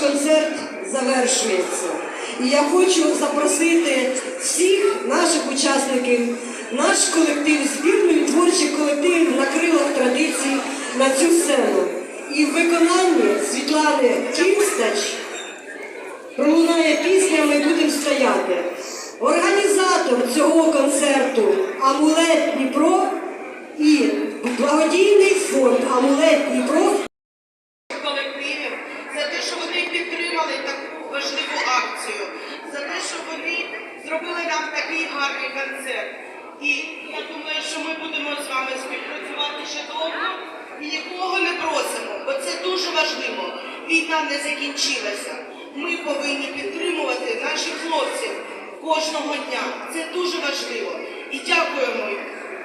концерт завершується. І я хочу запросити всіх наших учасників, наш колектив, збірної творчих колективів на крилах традицій на цю сцену. І в виконанні Світлани Кінстач пролунає пісня Ми будемо стояти. Організатор цього концерту Амулет Дніпро і благодійний фонд Амулет Дніпро колективів за те, що вони підтримали таку важливу акцію, за те, що вони зробили нам такий гарний концерт. І я думаю, що ми будемо з вами співпрацювати ще довго і нікого не просимо, бо це дуже важливо. Війна не закінчилася. Ми повинні підтримувати наших хлопців кожного дня. Це дуже важливо. І дякуємо.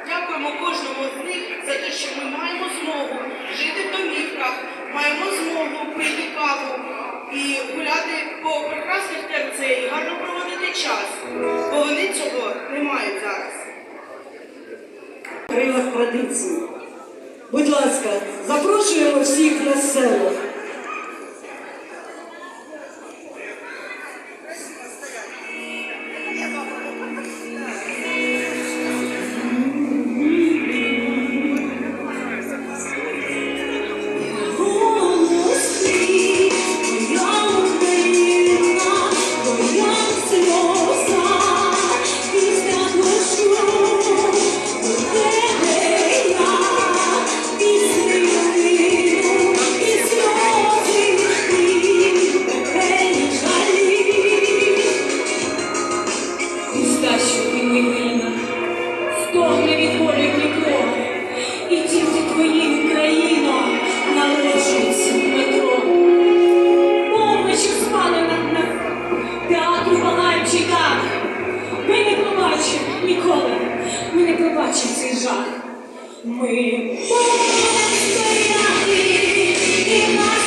Дякуємо кожному з них за те, що ми маємо змогу жити в домівках, маємо змогу пити каву і гуляти по прекрасних ТРЦ гарно час, бо вони цього не мають зараз. крилах традиції. Будь ласка, запрошуємо всіх на сцену. твоїх належить метро. Помощі спали над нас, театру Валанчика. Ми не побачимо ніколи, ми не побачимо цей жах. Ми будемо стояти і нас.